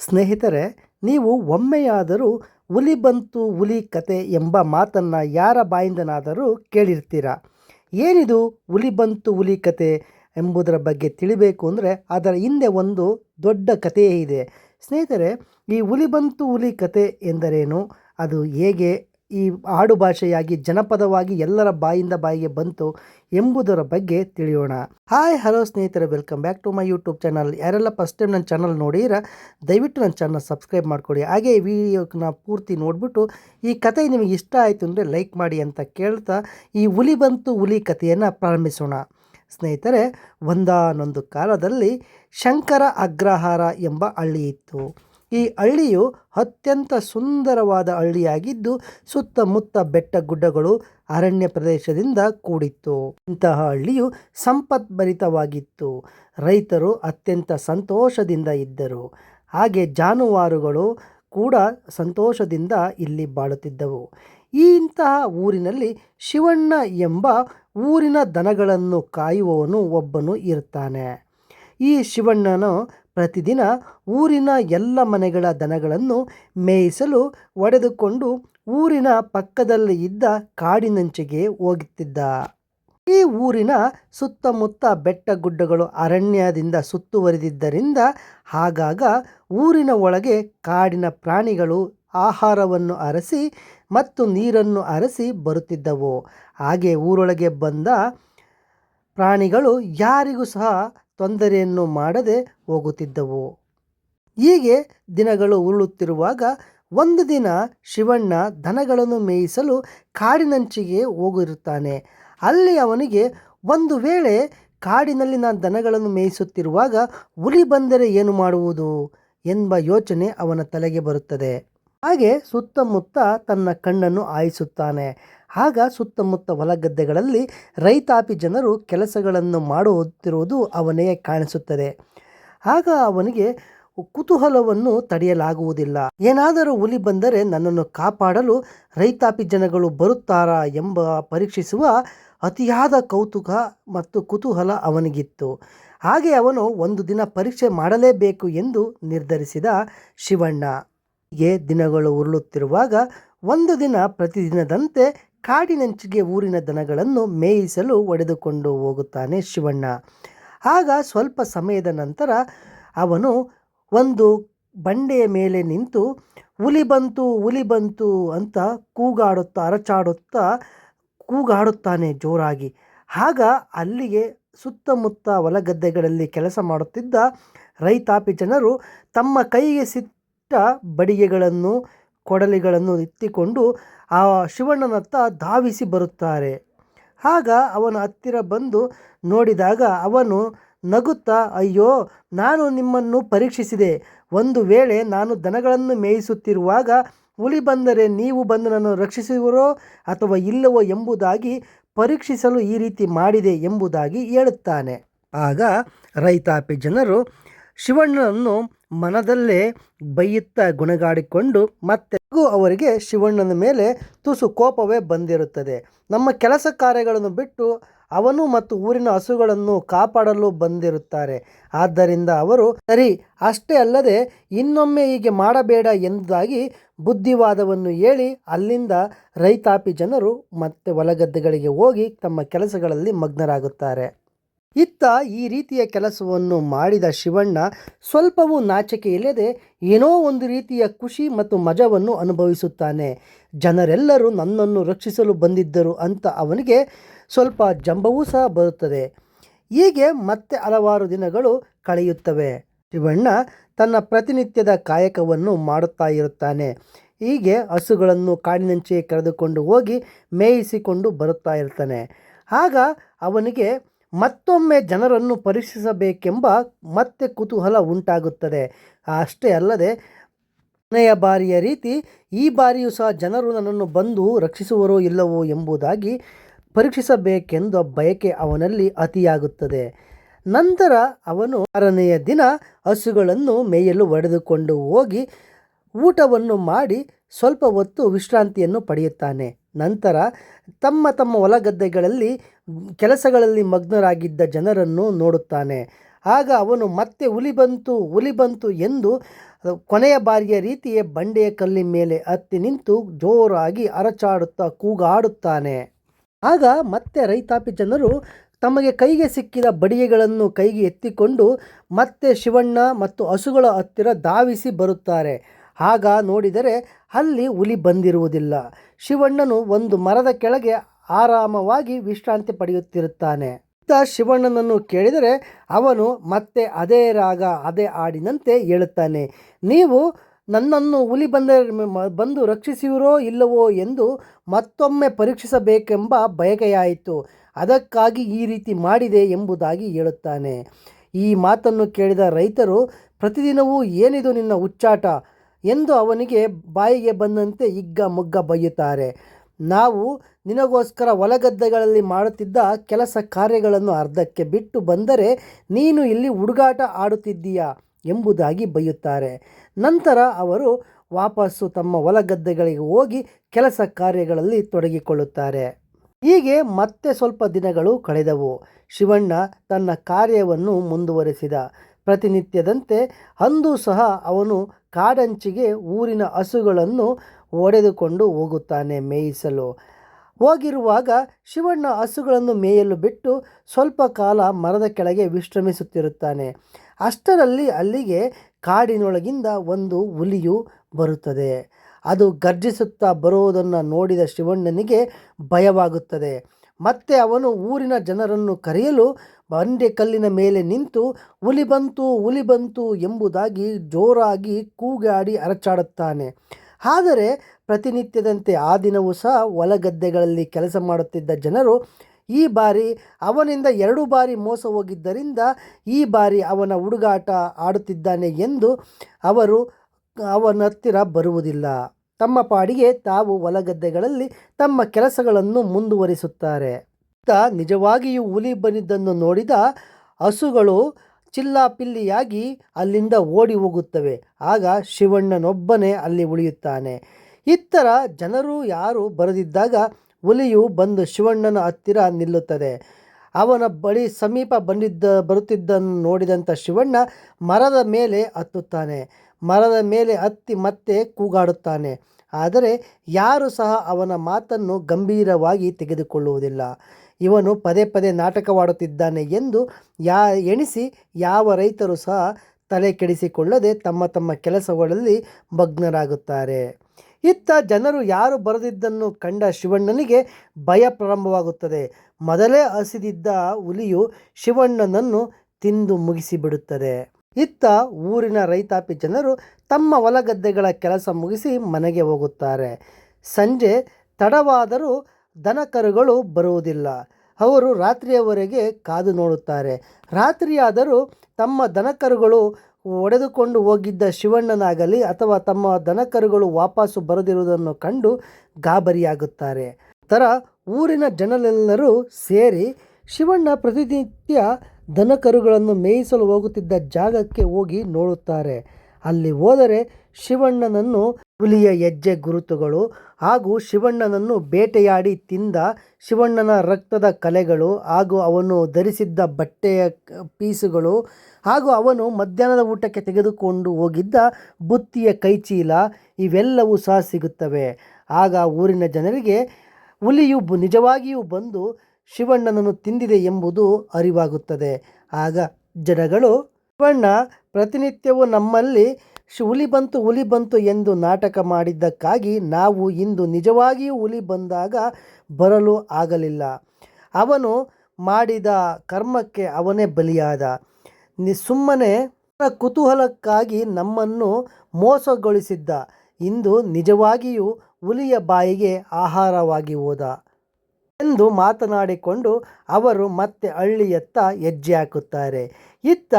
ಸ್ನೇಹಿತರೆ, ನೀವು ಒಮ್ಮೆಯಾದರೂ ಹುಲಿ ಬಂತು ಹುಲಿ ಕತೆ ಎಂಬ ಮಾತನ್ನು ಯಾರ ಬಾಯಿಂದನಾದರೂ ಕೇಳಿರ್ತೀರ? ಏನಿದು ಹುಲಿ ಬಂತು ಹುಲಿ ಕತೆ ಎಂಬುದರ ಬಗ್ಗೆ ತಿಳಿಬೇಕು ಅಂದರೆ ಅದರ ಹಿಂದೆ ಒಂದು ದೊಡ್ಡ ಕಥೆಯೇ ಇದೆ. ಸ್ನೇಹಿತರೆ, ಈ ಹುಲಿ ಬಂತು ಹುಲಿ ಕತೆ ಎಂದರೇನು? ಅದು ಹೇಗೆ ಈ ಆಡು ಭಾಷೆಯಾಗಿ ಜನಪದವಾಗಿ ಎಲ್ಲರ ಬಾಯಿಂದ ಬಾಯಿಗೆ ಬಂತು ಎಂಬುದರ ಬಗ್ಗೆ ತಿಳಿಯೋಣ. ಹಾಯ್, ಹಲೋ ಸ್ನೇಹಿತರೆ, welcome back to my YouTube channel. ಯಾರೆಲ್ಲ ಫಸ್ಟ್ ಟೈಮ್ ನನ್ನ ಚಾನಲ್ ನೋಡಿರ ದಯವಿಟ್ಟು ನನ್ನ ಚಾನಲ್ ಸಬ್ಸ್ಕ್ರೈಬ್ ಮಾಡ್ಕೊಡಿ ಹಾಗೆ ವಿಡಿಯೋನ ಪೂರ್ತಿ ನೋಡಿಬಿಟ್ಟು ಈ ಕತೆ ನಿಮಗೆ ಇಷ್ಟ ಆಯಿತು ಅಂದರೆ ಲೈಕ್ ಮಾಡಿ ಅಂತ ಕೇಳ್ತಾ ಈ ಹುಲಿ ಬಂತು ಹುಲಿ ಕಥೆಯನ್ನು ಪ್ರಾರಂಭಿಸೋಣ. ಸ್ನೇಹಿತರೆ, ಒಂದಾನೊಂದು ಕಾಲದಲ್ಲಿ ಶಂಕರ ಅಗ್ರಹಾರ ಎಂಬ ಹಳ್ಳಿ ಇತ್ತು. ಈ ಹಳ್ಳಿಯು ಅತ್ಯಂತ ಸುಂದರವಾದ ಹಳ್ಳಿಯಾಗಿದ್ದು ಸುತ್ತಮುತ್ತ ಬೆಟ್ಟ ಗುಡ್ಡಗಳು ಅರಣ್ಯ ಪ್ರದೇಶದಿಂದ ಕೂಡಿತ್ತು. ಇಂತಹ ಹಳ್ಳಿಯು ಸಂಪದ್ಭರಿತವಾಗಿತ್ತು ರೈತರು ಅತ್ಯಂತ ಸಂತೋಷದಿಂದ ಇದ್ದರು. ಹಾಗೆ ಜಾನುವಾರುಗಳು ಕೂಡ ಸಂತೋಷದಿಂದ ಇಲ್ಲಿ ಬಾಳುತ್ತಿದ್ದವು. ಈ ಇಂತಹ ಊರಿನಲ್ಲಿ ಶಿವಣ್ಣ ಎಂಬ ಊರಿನ ದನಗಳನ್ನು ಕಾಯುವವನು ಒಬ್ಬನು ಇರ್ತಾನೆ. ಈ ಶಿವಣ್ಣನು ಪ್ರತಿದಿನ ಊರಿನ ಎಲ್ಲ ಮನೆಗಳ ದನಗಳನ್ನು ಮೇಯಿಸಲು ಒಡೆದುಕೊಂಡು ಊರಿನ ಪಕ್ಕದಲ್ಲಿ ಇದ್ದ ಕಾಡಿನಂಚಿಗೆ ಹೋಗುತ್ತಿದ್ದ. ಈ ಊರಿನ ಸುತ್ತಮುತ್ತ ಬೆಟ್ಟ ಗುಡ್ಡಗಳು ಅರಣ್ಯದಿಂದ ಸುತ್ತುವರಿದಿದ್ದರಿಂದ ಆಗಾಗ ಊರಿನ ಒಳಗೆ ಕಾಡಿನ ಪ್ರಾಣಿಗಳು ಆಹಾರವನ್ನು ಅರಸಿ ಮತ್ತು ನೀರನ್ನು ಅರಸಿ ಬರುತ್ತಿದ್ದವು. ಹಾಗೆ ಊರೊಳಗೆ ಬಂದ ಪ್ರಾಣಿಗಳು ಯಾರಿಗೂ ಸಹ ತೊಂದರೆಯನ್ನು ಮಾಡದೆ ಹೋಗುತ್ತಿದ್ದವು. ಹೀಗೆ ದಿನಗಳು ಉರುಳುತ್ತಿರುವಾಗ ಒಂದು ದಿನ ಶಿವಣ್ಣ ದನಗಳನ್ನು ಮೇಯಿಸಲು ಕಾಡಿನಂಚಿಗೆ ಹೋಗಿರುತ್ತಾನೆ. ಅಲ್ಲಿ ಅವನಿಗೆ ಒಂದು ವೇಳೆ ಕಾಡಿನಲ್ಲಿ ನಾನು ದನಗಳನ್ನು ಮೇಯಿಸುತ್ತಿರುವಾಗ ಹುಲಿ ಬಂದರೆ ಏನು ಮಾಡುವುದು? ಎಂಬ ಯೋಚನೆ ಅವನ ತಲೆಗೆ ಬರುತ್ತದೆ. ಹಾಗೆ ಸುತ್ತಮುತ್ತ ತನ್ನ ಕಣ್ಣನ್ನು ಆಯಿಸುತ್ತಾನೆ ಆಗ ಸುತ್ತಮುತ್ತ ಹೊಲಗದ್ದೆಗಳಲ್ಲಿ ರೈತಾಪಿ ಜನರು ಕೆಲಸಗಳನ್ನು ಮಾಡುತ್ತಿರುವುದು ಅವನಿಗೆ ಕಾಣಿಸುತ್ತದೆ. ಆಗ ಅವನಿಗೆ ಕುತೂಹಲವನ್ನು ತಡೆಯಲಾಗುವುದಿಲ್ಲ. ಏನಾದರೂ ಹುಲಿ ಬಂದರೆ ನನ್ನನ್ನು ಕಾಪಾಡಲು ರೈತಾಪಿ ಜನಗಳು ಬರುತ್ತಾರಾ ಎಂಬ ಪರೀಕ್ಷಿಸುವ ಅತಿಯಾದ ಕೌತುಕ ಮತ್ತು ಕುತೂಹಲ ಅವನಿಗಿತ್ತು. ಹಾಗೆ ಅವನು ಒಂದು ದಿನ ಪರೀಕ್ಷೆ ಮಾಡಲೇಬೇಕು ಎಂದು ನಿರ್ಧರಿಸಿದ ಶಿವಣ್ಣ. ಹೀಗೆ ದಿನಗಳು ಉರುಳುತ್ತಿರುವಾಗ ಒಂದು ದಿನ ಪ್ರತಿದಿನದಂತೆ ಕಾಡಿನಂಚಿಗೆ ಊರಿನ ದನಗಳನ್ನು ಮೇಯಿಸಲು ಒಡೆದುಕೊಂಡು ಹೋಗುತ್ತಾನೆ ಶಿವಣ್ಣ. ಆಗ ಸ್ವಲ್ಪ ಸಮಯದ ನಂತರ ಅವನು ಒಂದು ಬಂಡೆಯ ಮೇಲೆ ನಿಂತು, ಹುಲಿ ಬಂತು ಹುಲಿ ಬಂತು ಅಂತ ಕೂಗಾಡುತ್ತಾ, ಅರಚಾಡುತ್ತಾ ಕೂಗಾಡುತ್ತಾನೆ ಜೋರಾಗಿ. ಆಗ ಅಲ್ಲಿಗೆ ಸುತ್ತಮುತ್ತ ಹೊಲಗದ್ದೆಗಳಲ್ಲಿ ಕೆಲಸ ಮಾಡುತ್ತಿದ್ದ ರೈತಾಪಿ ಜನರು ತಮ್ಮ ಕೈಗೆ ಸಿಟ್ಟ ಬಡಿಗೆಗಳನ್ನು, ಕೊಡಲಿಗಳನ್ನು ಎತ್ತಿಕೊಂಡು ಆ ಶಿವಣ್ಣನತ್ತ ಧಾವಿಸಿ ಬರುತ್ತಾರೆ. ಆಗ ಅವನ ಹತ್ತಿರ ಬಂದು ನೋಡಿದಾಗ ಅವನು ನಗುತ್ತಾ, ಅಯ್ಯೋ, ನಾನು ನಿಮ್ಮನ್ನು ಪರೀಕ್ಷಿಸಿದೆ. ಒಂದು ವೇಳೆ ನಾನು ದನಗಳನ್ನು ಮೇಯಿಸುತ್ತಿರುವಾಗ ಹುಲಿ ಬಂದರೆ ನೀವು ಬಂದು ನನ್ನನ್ನು ರಕ್ಷಿಸುವರೋ ಅಥವಾ ಇಲ್ಲವೋ ಎಂಬುದಾಗಿ ಪರೀಕ್ಷಿಸಲು ಈ ರೀತಿ ಮಾಡಿದೆ ಎಂಬುದಾಗಿ ಹೇಳುತ್ತಾನೆ. ಆಗ ರೈತಾಪಿ ಜನರು ಶಿವಣ್ಣನನ್ನು ಮನದಲ್ಲೇ ಬೈಯುತ್ತಾ ಗುಣಗಾಡಿಕೊಂಡು ಮತ್ತೆ ಅವರಿಗೆ ಶಿವಣ್ಣನ ಮೇಲೆ ತುಸು ಕೋಪವೇ ಬಂದಿರುತ್ತದೆ. ನಮ್ಮ ಕೆಲಸ ಕಾರ್ಯಗಳನ್ನು ಬಿಟ್ಟು ಅವನು ಮತ್ತು ಊರಿನ ಹಸುಗಳನ್ನು ಕಾಪಾಡಲು ಬಂದಿರುತ್ತಾರೆ. ಆದ್ದರಿಂದ ಅವರು, ಸರಿ, ಅಷ್ಟೇ ಅಲ್ಲದೆ ಇನ್ನೊಮ್ಮೆ ಹೀಗೆ ಮಾಡಬೇಡ ಎಂದಾಗಿ ಬುದ್ಧಿವಾದವನ್ನು ಹೇಳಿ ಅಲ್ಲಿಂದ ರೈತಾಪಿ ಜನರು ಮತ್ತೆ ಹೊಲಗದ್ದೆಗಳಿಗೆ ಹೋಗಿ ತಮ್ಮ ಕೆಲಸಗಳಲ್ಲಿ ಮಗ್ನರಾಗುತ್ತಾರೆ. ಇತ್ತ ಈ ರೀತಿಯ ಕೆಲಸವನ್ನು ಮಾಡಿದ ಶಿವಣ್ಣ ಸ್ವಲ್ಪವೂ ನಾಚಿಕೆ ಇಲ್ಲದೆ ಏನೋ ಒಂದು ರೀತಿಯ ಖುಷಿ ಮತ್ತು ಮಜವನ್ನು ಅನುಭವಿಸುತ್ತಾನೆ. ಜನರೆಲ್ಲರೂ ನನ್ನನ್ನು ರಕ್ಷಿಸಲು ಬಂದಿದ್ದರು ಅಂತ ಅವನಿಗೆ ಸ್ವಲ್ಪ ಜಂಬವೂ ಸಹ ಬರುತ್ತದೆ. ಹೀಗೆ ಮತ್ತೆ ಹಲವಾರು ದಿನಗಳು ಕಳೆಯುತ್ತವೆ. ಶಿವಣ್ಣ ತನ್ನ ಪ್ರತಿನಿತ್ಯದ ಕಾಯಕವನ್ನು ಮಾಡುತ್ತಾ ಇರುತ್ತಾನೆ. ಹೀಗೆ ಹಸುಗಳನ್ನು ಕಾಡಿನಂಚೆ ಕರೆದುಕೊಂಡು ಹೋಗಿ ಮೇಯಿಸಿಕೊಂಡು ಬರುತ್ತಾ ಇರ್ತಾನೆ. ಆಗ ಅವನಿಗೆ ಮತ್ತೊಮ್ಮೆ ಜನರನ್ನು ಪರೀಕ್ಷಿಸಬೇಕೆಂಬ ಮತ್ತೆ ಕುತೂಹಲ ಉಂಟಾಗುತ್ತದೆ. ಅಷ್ಟೇ ಅಲ್ಲದೆ, ಕೊನೆಯ ಬಾರಿಯ ರೀತಿ ಈ ಬಾರಿಯೂ ಸಹ ಜನರು ನನ್ನನ್ನು ಬಂದು ರಕ್ಷಿಸುವರೋ ಇಲ್ಲವೋ ಎಂಬುದಾಗಿ ಪರೀಕ್ಷಿಸಬೇಕೆಂದ ಬಯಕೆ ಅವನಲ್ಲಿ ಅತಿಯಾಗುತ್ತದೆ. ನಂತರ ಅವನು ಆರನೆಯ ದಿನ ಹಸುಗಳನ್ನು ಮೇಯಲು ಒಡೆದುಕೊಂಡು ಹೋಗಿ ಊಟವನ್ನು ಮಾಡಿ ಸ್ವಲ್ಪ ಹೊತ್ತು ವಿಶ್ರಾಂತಿಯನ್ನು ಪಡೆಯುತ್ತಾನೆ. ನಂತರ ತಮ್ಮ ತಮ್ಮ ಹೊಲ ಗದ್ದೆಗಳಲ್ಲಿ ಕೆಲಸಗಳಲ್ಲಿ ಮಗ್ನರಾಗಿದ್ದ ಜನರನ್ನು ನೋಡುತ್ತಾನೆ. ಆಗ ಅವನು, ಮತ್ತೆ ಹುಲಿ ಬಂತು ಹುಲಿ ಬಂತು ಎಂದು ಕೊನೆಯ ಬಾರಿಯ ರೀತಿಯೇ ಬಂಡೆಯ ಕಲ್ಲಿನ ಮೇಲೆ ಹತ್ತಿ ನಿಂತು ಜೋರಾಗಿ ಅರಚಾಡುತ್ತಾ ಕೂಗಾಡುತ್ತಾನೆ. ಆಗ ಮತ್ತೆ ರೈತಾಪಿ ಜನರು ತಮಗೆ ಕೈಗೆ ಸಿಕ್ಕಿದ ಬಡಿಗೆಗಳನ್ನು ಕೈಗೆ ಎತ್ತಿಕೊಂಡು ಮತ್ತೆ ಶಿವಣ್ಣ ಮತ್ತು ಹಸುಗಳ ಹತ್ತಿರ ಧಾವಿಸಿ ಬರುತ್ತಾರೆ. ಆಗ ನೋಡಿದರೆ ಅಲ್ಲಿ ಹುಲಿ ಬಂದಿರುವುದಿಲ್ಲ. ಶಿವಣ್ಣನು ಒಂದು ಮರದ ಕೆಳಗೆ ಆರಾಮವಾಗಿ ವಿಶ್ರಾಂತಿ ಪಡೆಯುತ್ತಿರುತ್ತಾನೆ. ಇತ್ತ ಶಿವಣ್ಣನನ್ನು ಕೇಳಿದರೆ ಅವನು ಮತ್ತೆ ಅದೇ ರಾಗ, ಅದೇ ಹಾಡಿನಂತೆ ಹೇಳುತ್ತಾನೆ. ನೀವು ನನ್ನನ್ನು ಹುಲಿ ಬಂದ ಬಂದು ರಕ್ಷಿಸುವರೋ ಇಲ್ಲವೋ ಎಂದು ಮತ್ತೊಮ್ಮೆ ಪರೀಕ್ಷಿಸಬೇಕೆಂಬ ಬಯಕೆಯಾಯಿತು. ಅದಕ್ಕಾಗಿ ಈ ರೀತಿ ಮಾಡಿದೆ ಎಂಬುದಾಗಿ ಹೇಳುತ್ತಾನೆ. ಈ ಮಾತನ್ನು ಕೇಳಿದ ರೈತರು, ಪ್ರತಿದಿನವೂ ಏನಿದು ನಿನ್ನ ಹುಚ್ಚಾಟ? ಎಂದು ಅವನಿಗೆ ಬಾಯಿಗೆ ಬಂದಂತೆ ಹಿಗ್ಗ ಮುಗ್ಗ ಬೈಯುತ್ತಾರೆ ನಾವು ನಿನಗೋಸ್ಕರ ಹೊಲಗದ್ದೆಗಳಲ್ಲಿ ಮಾಡುತ್ತಿದ್ದ ಕೆಲಸ ಕಾರ್ಯಗಳನ್ನು ಅರ್ಧಕ್ಕೆ ಬಿಟ್ಟು ಬಂದರೆ ನೀನು ಇಲ್ಲಿ ಹುಡುಗಾಟ ಆಡುತ್ತಿದ್ದೀಯಾ ಎಂಬುದಾಗಿ ಬೈಯುತ್ತಾರೆ ನಂತರ ಅವರು ವಾಪಸ್ಸು ತಮ್ಮ ಹೊಲಗದ್ದೆಗಳಿಗೆ ಹೋಗಿ ಕೆಲಸ ಕಾರ್ಯಗಳಲ್ಲಿ ತೊಡಗಿಕೊಳ್ಳುತ್ತಾರೆ. ಹೀಗೆ ಮತ್ತೆ ಸ್ವಲ್ಪ ದಿನಗಳು ಕಳೆದವು. ಶಿವಣ್ಣ ತನ್ನ ಕಾರ್ಯವನ್ನು ಮುಂದುವರೆಸಿದ. ಪ್ರತಿನಿತ್ಯದಂತೆ ಅಂದು ಸಹ ಅವನು ಕಾಡಂಚಿಗೆ ಊರಿನ ಹಸುಗಳನ್ನು ಒಡೆದುಕೊಂಡು ಹೋಗುತ್ತಾನೆ, ಮೇಯಿಸಲು. ಹೋಗಿರುವಾಗ ಶಿವಣ್ಣ ಹಸುಗಳನ್ನು ಮೇಯಲು ಬಿಟ್ಟು ಸ್ವಲ್ಪ ಕಾಲ ಮರದ ಕೆಳಗೆ ವಿಶ್ರಮಿಸುತ್ತಿರುತ್ತಾನೆ. ಅಷ್ಟರಲ್ಲಿ ಅಲ್ಲಿಗೆ ಕಾಡಿನೊಳಗಿಂದ ಒಂದು ಹುಲಿಯು ಬರುತ್ತದೆ. ಅದು ಗರ್ಜಿಸುತ್ತಾ ಬರುವುದನ್ನು ನೋಡಿದ ಶಿವಣ್ಣನಿಗೆ ಭಯವಾಗುತ್ತದೆ. ಮತ್ತೆ ಅವನು ಊರಿನ ಜನರನ್ನು ಕರೆಯಲು ಬಂಡೆ ಕಲ್ಲಿನ ಮೇಲೆ ನಿಂತು ಹುಲಿ ಬಂತು ಹುಲಿ ಬಂತು ಎಂಬುದಾಗಿ ಜೋರಾಗಿ ಕೂಗಾಡಿ ಅರಚಾಡುತ್ತಾನೆ. ಆದರೆ ಪ್ರತಿನಿತ್ಯದಂತೆ ಆ ದಿನವೂ ಸಹ ಹೊಲಗದ್ದೆಗಳಲ್ಲಿ ಕೆಲಸ ಮಾಡುತ್ತಿದ್ದ ಜನರು ಈ ಬಾರಿ ಅವನಿಂದ ಎರಡು ಬಾರಿ ಮೋಸ ಹೋಗಿದ್ದರಿಂದ ಈ ಬಾರಿ ಅವನ ಹುಡುಗಾಟ ಆಡುತ್ತಿದ್ದಾನೆ ಎಂದು ಅವರು ಅವನ ಹತ್ತಿರ ಬರುವುದಿಲ್ಲ. ತಮ್ಮ ಪಾಡಿಗೆ ತಾವು ಹೊಲಗದ್ದೆಗಳಲ್ಲಿ ತಮ್ಮ ಕೆಲಸಗಳನ್ನು ಮುಂದುವರಿಸುತ್ತಾರೆ. ನಿಜವಾಗಿಯೂ ಹುಲಿ ಬಂದಿದ್ದನ್ನು ನೋಡಿದ ಹಸುಗಳು ಚಿಲ್ಲಾಪಿಲ್ಲಿಯಾಗಿ ಅಲ್ಲಿಂದ ಓಡಿ ಹೋಗುತ್ತವೆ. ಆಗ ಶಿವಣ್ಣನೊಬ್ಬನೇ ಅಲ್ಲಿ ಉಳಿಯುತ್ತಾನೆ. ಇತ್ತರ ಜನರು ಯಾರು ಬರೆದಿದ್ದಾಗ ಹುಲಿಯು ಬಂದು ಶಿವಣ್ಣನ ಹತ್ತಿರ ನಿಲ್ಲುತ್ತದೆ. ಅವನ ಬಳಿ ಸಮೀಪ ಬಂದಿದ್ದ, ಬರುತ್ತಿದ್ದನ್ನು ನೋಡಿದಂಥ ಶಿವಣ್ಣ ಮರದ ಮೇಲೆ ಹತ್ತುತ್ತಾನೆ. ಮರದ ಮೇಲೆ ಹತ್ತಿ ಮತ್ತೆ ಕೂಗಾಡುತ್ತಾನೆ. ಆದರೆ ಯಾರು ಸಹ ಅವನ ಮಾತನ್ನು ಗಂಭೀರವಾಗಿ ತೆಗೆದುಕೊಳ್ಳುವುದಿಲ್ಲ. ಇವನು ಪದೇ ಪದೇ ನಾಟಕವಾಡುತ್ತಿದ್ದಾನೆ ಎಂದು ಯಾ ಎಣಿಸಿ ಯಾವ ರೈತರು ಸಹ ತಲೆ ಕೆಡಿಸಿಕೊಳ್ಳದೆ ತಮ್ಮ ತಮ್ಮ ಕೆಲಸಗಳಲ್ಲಿ ಮಗ್ನರಾಗುತ್ತಾರೆ ಇತ್ತ ಜನರು ಯಾರು ಬರೆದಿದ್ದನ್ನು ಕಂಡ ಶಿವಣ್ಣನಿಗೆ ಭಯ ಪ್ರಾರಂಭವಾಗುತ್ತದೆ. ಮೊದಲೇ ಹಸಿದಿದ್ದ ಹುಲಿಯು ಶಿವಣ್ಣನನ್ನು ತಿಂದು ಮುಗಿಸಿಬಿಡುತ್ತದೆ. ಇತ್ತ ಊರಿನ ರೈತಾಪಿ ಜನರು ತಮ್ಮ ಹೊಲಗದ್ದೆಗಳ ಕೆಲಸ ಮುಗಿಸಿ ಮನೆಗೆ ಹೋಗುತ್ತಾರೆ. ಸಂಜೆ ತಡವಾದರೂ ದನಕರುಗಳು ಬರುವುದಿಲ್ಲ. ಅವರು ರಾತ್ರಿಯವರೆಗೆ ಕಾದು ನೋಡುತ್ತಾರೆ. ರಾತ್ರಿಯಾದರೂ ತಮ್ಮ ದನಕರುಗಳು ಒಡೆದುಕೊಂಡು ಹೋಗಿದ್ದ ಶಿವಣ್ಣನಾಗಲಿ ಅಥವಾ ತಮ್ಮ ದನಕರುಗಳು ವಾಪಸ್ಸು ಬರದಿರುವುದನ್ನು ಕಂಡು ಗಾಬರಿಯಾಗುತ್ತಾರೆ. ಥರ ಊರಿನ ಜನರೆಲ್ಲರೂ ಸೇರಿ ಶಿವಣ್ಣ ಪ್ರತಿನಿತ್ಯ ದನಕರುಗಳನ್ನು ಮೇಯಿಸಲು ಹೋಗುತ್ತಿದ್ದ ಜಾಗಕ್ಕೆ ಹೋಗಿ ನೋಡುತ್ತಾರೆ. ಅಲ್ಲಿ ಹೋದರೆ ಶಿವಣ್ಣನನ್ನು ಹುಲಿಯ ಹೆಜ್ಜೆ ಗುರುತುಗಳು ಹಾಗೂ ಶಿವಣ್ಣನನ್ನು ಬೇಟೆಯಾಡಿ ತಿಂದ ಶಿವಣ್ಣನ ರಕ್ತದ ಕಲೆಗಳು ಹಾಗೂ ಅವನು ಧರಿಸಿದ್ದ ಬಟ್ಟೆಯ ಪೀಸುಗಳು ಹಾಗೂ ಅವನು ಮಧ್ಯಾಹ್ನದ ಊಟಕ್ಕೆ ತೆಗೆದುಕೊಂಡು ಹೋಗಿದ್ದ ಬುತ್ತಿಯ ಕೈಚೀಲ ಇವೆಲ್ಲವೂ ಸಹ ಸಿಗುತ್ತವೆ. ಆಗ ಊರಿನ ಜನರಿಗೆ ಹುಲಿಯು ನಿಜವಾಗಿಯೂ ಬಂದು ಶಿವಣ್ಣನನ್ನು ತಿಂದಿದೆ ಎಂಬುದು ಅರಿವಾಗುತ್ತದೆ. ಆಗ ಜನಗಳು, ಶಿವಣ್ಣ, ಪ್ರತಿನಿತ್ಯವೂ ನಮ್ಮಲ್ಲಿ ಹುಲಿ ಬಂತು ಹುಲಿ ಬಂತು ಎಂದು ನಾಟಕ ಮಾಡಿದ್ದಕ್ಕಾಗಿ ನಾವು ಇಂದು ನಿಜವಾಗಿಯೂ ಹುಲಿ ಬಂದಾಗ ಬರಲು ಆಗಲಿಲ್ಲ. ಅವನು ಮಾಡಿದ ಕರ್ಮಕ್ಕೆ ಅವನೇ ಬಲಿಯಾದ. ನಿ, ಸುಮ್ಮನೆ ಕುತೂಹಲಕ್ಕಾಗಿ ನಮ್ಮನ್ನು ಮೋಸಗೊಳಿಸಿದ್ದ. ಇಂದು ನಿಜವಾಗಿಯೂ ಹುಲಿಯ ಬಾಯಿಗೆ ಆಹಾರವಾಗಿ ಹೋದ ಎಂದು ಮಾತನಾಡಿಕೊಂಡು ಅವರು ಮತ್ತೆ ಹಳ್ಳಿಯತ್ತ ಹೆಜ್ಜೆ ಹಾಕುತ್ತಾರೆ. ಇತ್ತ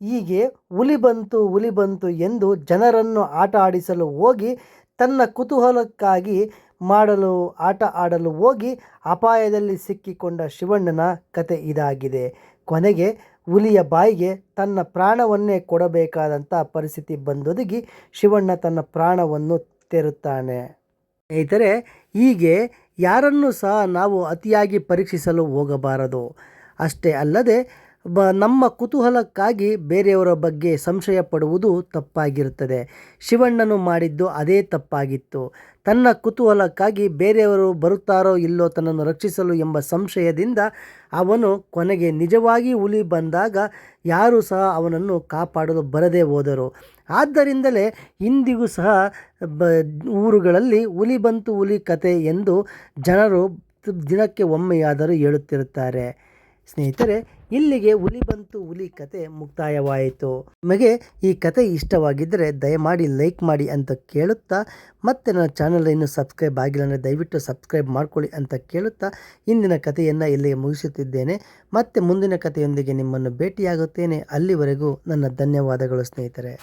ಹೀಗೆ ಹುಲಿ ಬಂತು ಹುಲಿ ಬಂತು ಎಂದು ಜನರನ್ನು ಆಟ ಆಡಿಸಲು ಹೋಗಿ, ತನ್ನ ಕುತೂಹಲಕ್ಕಾಗಿ ಮಾಡಲು, ಆಟ ಆಡಲು ಹೋಗಿ ಅಪಾಯದಲ್ಲಿ ಸಿಕ್ಕಿಕೊಂಡ ಶಿವಣ್ಣನ ಕತೆ ಇದಾಗಿದೆ. ಕೊನೆಗೆ ಹುಲಿಯ ಬಾಯಿಗೆ ತನ್ನ ಪ್ರಾಣವನ್ನೇ ಕೊಡಬೇಕಾದಂಥ ಪರಿಸ್ಥಿತಿ ಬಂದೊದಗಿ ಶಿವಣ್ಣ ತನ್ನ ಪ್ರಾಣವನ್ನು ತೆರುತ್ತಾನೆ. ಇದರೆ ಹೀಗೆ ಯಾರನ್ನು ಸಹ ನಾವು ಅತಿಯಾಗಿ ಪರೀಕ್ಷಿಸಲು ಹೋಗಬಾರದು. ಅಷ್ಟೇ ಅಲ್ಲದೆ ಬ ನಮ್ಮ ಕುತೂಹಲಕ್ಕಾಗಿ ಬೇರೆಯವರ ಬಗ್ಗೆ ಸಂಶಯ ಪಡುವುದು ತಪ್ಪಾಗಿರುತ್ತದೆ. ಶಿವಣ್ಣನು ಮಾಡಿದ್ದು ಅದೇ ತಪ್ಪಾಗಿತ್ತು. ತನ್ನ ಕುತೂಹಲಕ್ಕಾಗಿ ಬೇರೆಯವರು ಬರುತ್ತಾರೋ ಇಲ್ಲೋ ತನ್ನನ್ನು ರಕ್ಷಿಸಲು ಎಂಬ ಸಂಶಯದಿಂದ ಅವನು ಕೊನೆಗೆ ನಿಜವಾಗಿ ಹುಲಿ ಬಂದಾಗ ಯಾರೂ ಸಹ ಅವನನ್ನು ಕಾಪಾಡಲು ಬರದೇ ಹೋದರು. ಆದ್ದರಿಂದಲೇ ಇಂದಿಗೂ ಸಹ ಬ ಊರುಗಳಲ್ಲಿ ಹುಲಿ ಬಂತು ಹುಲಿ ಕತೆ ಎಂದು ಜನರು ದಿನಕ್ಕೆ ಒಮ್ಮೆಯಾದರೂ ಹೇಳುತ್ತಿರುತ್ತಾರೆ. ಸ್ನೇಹಿತರೆ ಇಲ್ಲಿಗೆ ಹುಲಿ ಬಂತು, ಹುಲಿ ಕತೆ ಮುಕ್ತಾಯವಾಯಿತು. ನಿಮಗೆ ಈ ಕತೆ ಇಷ್ಟವಾಗಿದ್ದರೆ ದಯಮಾಡಿ ಲೈಕ್ ಮಾಡಿ ಅಂತ ಕೇಳುತ್ತಾ, ಮತ್ತೆ ನನ್ನ ಚಾನಲ್ ಇನ್ನು ಸಬ್ಸ್ಕ್ರೈಬ್ ಆಗಿಲ್ಲ ಅಂದರೆ ದಯವಿಟ್ಟು ಸಬ್ಸ್ಕ್ರೈಬ್ ಮಾಡ್ಕೊಳ್ಳಿ ಅಂತ ಕೇಳುತ್ತಾ, ಇಂದಿನ ಕಥೆಯನ್ನು ಇಲ್ಲಿಗೆ ಮುಗಿಸುತ್ತಿದ್ದೇನೆ. ಮತ್ತೆ ಮುಂದಿನ ಕಥೆಯೊಂದಿಗೆ ನಿಮ್ಮನ್ನು ಭೇಟಿಯಾಗುತ್ತೇನೆ. ಅಲ್ಲಿವರೆಗೂ ನನ್ನ ಧನ್ಯವಾದಗಳು ಸ್ನೇಹಿತರೆ.